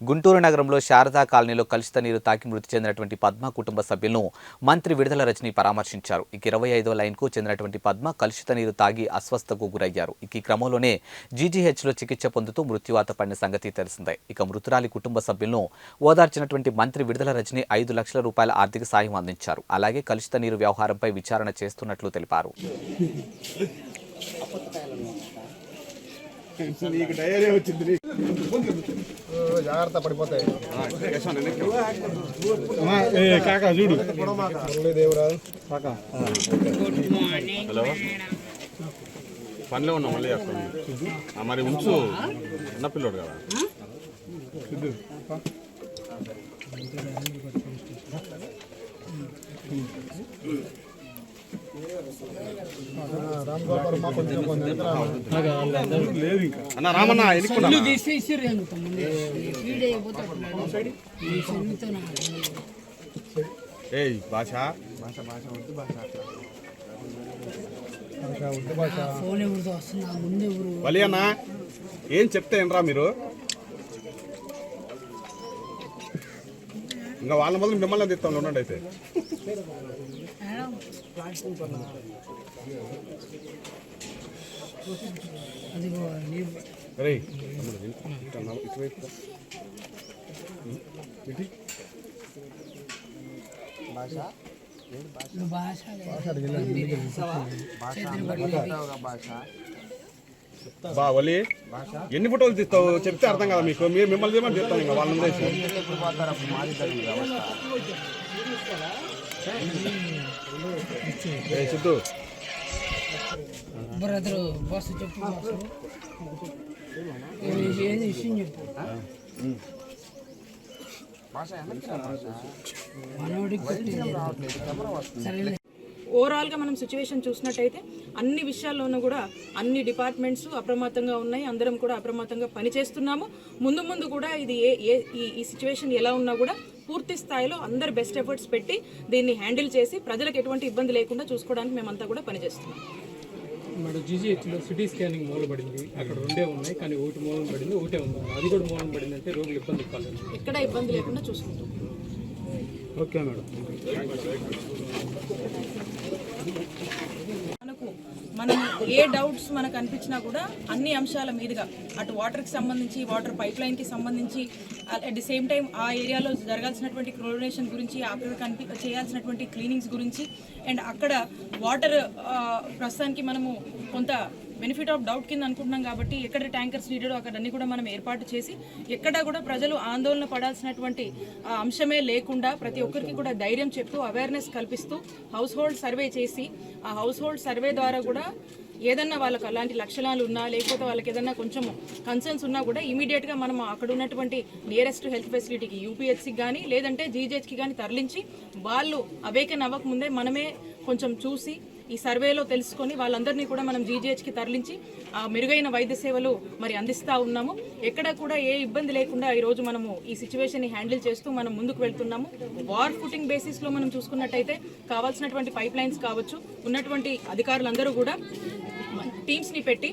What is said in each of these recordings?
గుంటూరు నగరంలో శారదా కాలనీలో కలుషిత నీరు తాకి మృతి చెందినటువంటి పద్మ కుటుంబ సభ్యులను మంత్రి విడుదల రజని పరామర్శించారు. ఇక ఇరవై ఐదో లైన్కు చెందినటువంటి పద్మ కలుషిత నీరు తాగి అస్వస్థకు గురయ్యారు. ఇక ఈ క్రమంలోనే జీజీహెచ్లో చికిత్స పొందుతూ మృత్యువాత పడిన సంగతి తెలిసిందే. ఇక మృతురాలి కుటుంబ సభ్యులను ఓదార్చినటువంటి మంత్రి విడుదల రజని ఐదు లక్షల రూపాయల ఆర్థిక సాయం అందించారు. అలాగే కలుషిత నీరు వ్యవహారంపై విచారణ చేస్తున్నట్లు తెలిపారు. నీకు డయేరియా వచ్చింది జాగ్రత్త పడిపోతాయి. కాకా చూడు. మురళీదేవరావు హలో పనిలో ఉన్నా మళ్ళీ చేస్తాను ఆ, మరి ఉంచు. చిన్న పిల్లోడు కదా. రామ్ గోపాల్ అన్న ఏయ్ భాష. అన్న ఏం చెప్తే ఏంట్రా మీరు? ఇంకా వాళ్ళ మొదలు మిమ్మల్ని తీస్తాం ఉండండి అయితే. అది నీవు రే తమ్ముడు, ఇటు అన్న, ఇటువైపు రా. ఇటు. నువ్వు భాష. బా వలి. ఎన్ని ఫోటోలు తీస్తావు? చెప్తే అర్థం కదా మీకు. మీరు మిమ్మల్ని తీయమని తీస్తాం ఇంకా? వాళ్ళని. ఏ సిద్ధు. బ్రదరు బస్సు చెప్పు విషయం ఓవరాల్గా మనం సిచ్యువేషన్ చూసినట్టయితే అన్ని విషయాల్లోనూ కూడా అన్ని డిపార్ట్మెంట్స్ అప్రమత్తంగా ఉన్నాయి. అందరం కూడా అప్రమత్తంగా పనిచేస్తున్నాము. ముందు ముందు కూడా ఇది ఏ ఏ ఈ- సిచ్యువేషన్ ఎలా ఉన్నా కూడా పూర్తి స్థాయిలో అందరు బెస్ట్ ఎఫర్ట్స్ పెట్టి దీన్ని హ్యాండిల్ చేసి ప్రజలకు ఎటువంటి ఇబ్బంది లేకుండా చూసుకోవడానికి మేమంతా కూడా పనిచేస్తున్నాం. మేడం జీజీహెచ్లో సిటీ స్కానింగ్ మూల పడింది అక్కడ రెండే ఉన్నాయి కానీ ఒకటి మూలం పడింది ఒకటే ఉంది. అది కూడా మూలం పడింది అంటే రోగులు ఇబ్బంది కాలేదు ఎక్కడ ఇబ్బంది లేకుండా చూసుకుంటాం. Okay madam. మనం ఏ డౌట్స్ మనకు అనిపించినా కూడా అన్ని అంశాల మీదుగా అటు వాటర్కి సంబంధించి వాటర్ పైప్ లైన్కి సంబంధించి అట్ ది సేమ్ టైం ఆ ఏరియాలో జరగాల్సినటువంటి క్లోరినేషన్ గురించి అక్కడ కనిపి చేయాల్సినటువంటి క్లీనింగ్స్ గురించి అండ్ అక్కడ వాటర్ ప్రస్తుతానికి మనము కొంత బెనిఫిట్ ఆఫ్ డౌట్ కింద అనుకుంటున్నాం కాబట్టి ఎక్కడ ట్యాంకర్స్ నీడో అక్కడ అన్ని కూడా మనం ఏర్పాటు చేసి ఎక్కడా కూడా ప్రజలు ఆందోళన పడాల్సినటువంటి అంశమే లేకుండా ప్రతి ఒక్కరికి కూడా ధైర్యం చెప్తూ అవేర్నెస్ కల్పిస్తూ హౌస్ హోల్డ్ సర్వే చేసి ఆ హౌస్ హోల్డ్ సర్వే ద్వారా కూడా ఏదన్నా వాళ్ళకి అలాంటి లక్షణాలు ఉన్నా లేకపోతే వాళ్ళకి ఏదన్నా కొంచెం కన్సర్న్స్ ఉన్నా కూడా ఇమీడియట్గా మనం అక్కడ ఉన్నటువంటి నియరెస్ట్ హెల్త్ ఫెసిలిటీకి యూపీహెచ్సికి కానీ లేదంటే జీజేహెచ్కి కానీ తరలించి వాళ్ళు అవేకన్ అవ్వకముందే మనమే కొంచెం చూసి ఈ సర్వేలో తెలుసుకొని వాళ్ళందరినీ కూడా మనం జీజీహెచ్కి తరలించి ఆ మెరుగైన వైద్య సేవలు మరి అందిస్తూ ఉన్నాము. ఎక్కడ కూడా ఏ ఇబ్బంది లేకుండా ఈరోజు మనము ఈ సిచ్యువేషన్ని హ్యాండిల్ చేస్తూ మనం ముందుకు వెళ్తున్నాము. వార్ ఫుటింగ్ బేసిస్లో మనం చూసుకున్నట్టయితే కావాల్సినటువంటి పైప్ లైన్స్ కావచ్చు. ఉన్నటువంటి అధికారులందరూ కూడా టీమ్స్ని పెట్టి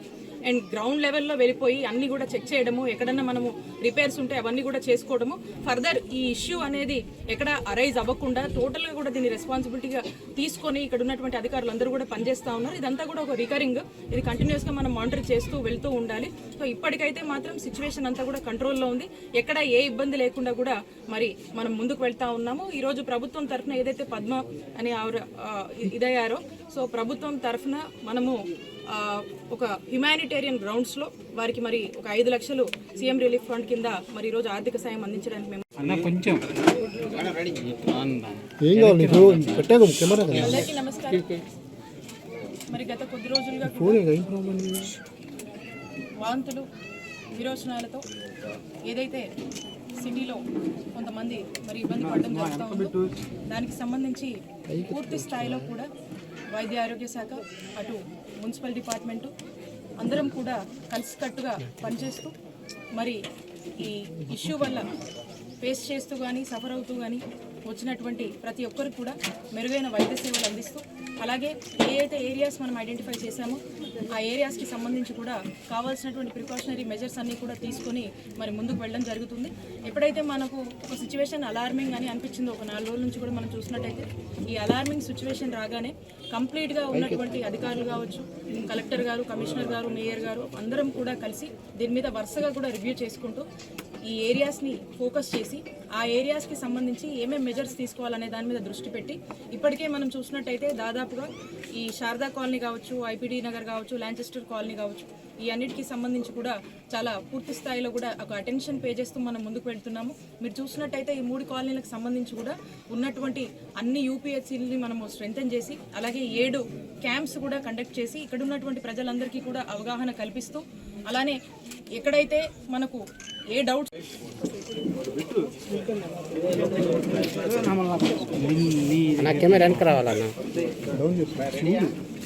అండ్ గ్రౌండ్ లెవెల్లో వెళ్ళిపోయి అన్ని కూడా చెక్ చేయడము ఎక్కడన్నా మనము రిపేర్స్ ఉంటే అవన్నీ కూడా చేసుకోవడము. ఫర్దర్ ఈ ఇష్యూ అనేది ఎక్కడ అరైజ్ అవ్వకుండా టోటల్గా కూడా దీన్ని రెస్పాన్సిబిలిటీగా తీసుకొని ఇక్కడ ఉన్నటువంటి అధికారులు అందరూ కూడా పనిచేస్తూ ఉన్నారు. ఇదంతా కూడా ఒక రికరింగ్ ఇది కంటిన్యూస్గా మనం మానిటర్ చేస్తూ వెళ్తూ ఉండాలి. సో ఇప్పటికైతే మాత్రం సిచ్యువేషన్ అంతా కూడా కంట్రోల్లో ఉంది. ఎక్కడ ఏ ఇబ్బంది లేకుండా కూడా మరి మనం ముందుకు వెళ్తా ఉన్నాము. ఈరోజు ప్రభుత్వం తరఫున ఏదైతే పద్మ అని ఆవిడ ఇదయ్యారో సో ప్రభుత్వం తరఫున మనము ఒక హ్యుమానిటేరియన్ గ్రౌండ్స్లో వారికి మరి ఒక ఐదు లక్షలు సీఎం రిలీఫ్ ఫండ్ కింద మరి ఈరోజు ఆర్థిక సాయం అందించడానికి మేము అన్న కొంచెం. మరి గత కొద్ది రోజులుగా వాంతులు విరోచనాలతో ఏదైతే సిటీలో కొంతమంది మరి ఇబ్బంది పడడం జరుగుతూ ఉందో దానికి సంబంధించి పూర్తి స్థాయిలో కూడా వైద్య ఆరోగ్య శాఖ అటు మున్సిపల్ డిపార్ట్మెంటు అందరం కూడా కలిసికట్టుగా పనిచేస్తూ మరి ఈ ఇష్యూ వల్ల ఫేస్ చేస్తూ కానీ సఫర్ అవుతూ కానీ వచ్చినటువంటి ప్రతి ఒక్కరు కూడా మెరుగైన వైద్య సేవలు అందిస్తూ అలాగే ఏ అయితే ఏరియాస్ మనం ఐడెంటిఫై చేశామో ఆ ఏరియాస్కి సంబంధించి కూడా కావాల్సినటువంటి ప్రికాషనరీ మెజర్స్ అన్నీ కూడా తీసుకొని మరి ముందుకు వెళ్ళడం జరుగుతుంది. ఎప్పుడైతే మనకు ఒక సిచ్యువేషన్ అలార్మింగ్ అని అనిపించిందో ఒక నాలుగు రోజుల నుంచి కూడా మనం చూసినట్టయితే ఈ అలార్మింగ్ సిచ్యువేషన్ రాగానే కంప్లీట్గా ఉన్నటువంటి అధికారులు కావచ్చు కలెక్టర్ గారు కమిషనర్ గారు మేయర్ గారు అందరం కూడా కలిసి దీని మీద వరుసగా కూడా రివ్యూ చేసుకుంటూ ఈ ఏరియాస్ని ఫోకస్ చేసి ఆ ఏరియాస్కి సంబంధించి ఏమేం మెజర్స్ తీసుకోవాలనే దాని మీద దృష్టి పెట్టి ఇప్పటికే మనం చూసినట్టయితే దాదాపుగా ఈ శారదా కాలనీ కావచ్చు ఐపీడీ నగర్ కావచ్చు లాంచెస్టర్ కాలనీ కావచ్చు ఈ అన్నిటికీ సంబంధించి కూడా చాలా పూర్తి స్థాయిలో కూడా ఒక అటెన్షన్ పే చేస్తూ మనం ముందుకు వెళ్తున్నాము. మీరు చూసినట్టయితే ఈ మూడు కాలనీలకు సంబంధించి కూడా ఉన్నటువంటి అన్ని యూపీహెచ్సీలని మనము స్ట్రెంగ్తన్ చేసి అలాగే ఏడు క్యాంప్స్ కూడా కండక్ట్ చేసి ఇక్కడ ఉన్నటువంటి ప్రజలందరికీ కూడా అవగాహన కల్పిస్తూ అలానే ఎక్కడైతే మనకు ఏ డౌట్స్ నా కెమెరా వెనక రావాలన్నా.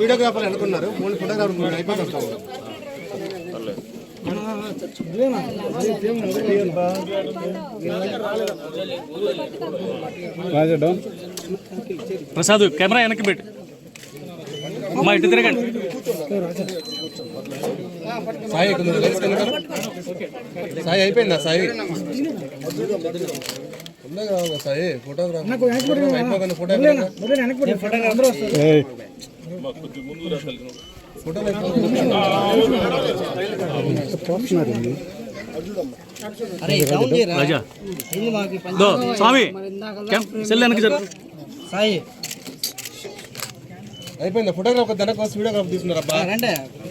వీడియోగ్రాఫర్ అనుకున్నారు మూడు ఫోటోగ్రాఫర్ అయిపోతాం ప్రసాద్ కెమెరా వెనక్కి పెట్టు. అమ్మా ఇటు తిరగండి. సాయి కొంచెం సాయి అయిపోయిందా సాయి? సాయి ఫోటోగ్రాఫర్ అయిపోగానే ఫోటో ఫోటోలు రాజా దో స్వామి సెల్ వెనక్కి జరుగు. అయిపోయిందా? ఫోటోగ్రాఫర్ వెనక వీడియోగ్రాఫర్ తీసుకున్నారబ్బా.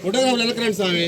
ఫోటోగ్రాఫర్ వెనక రండి స్వామి?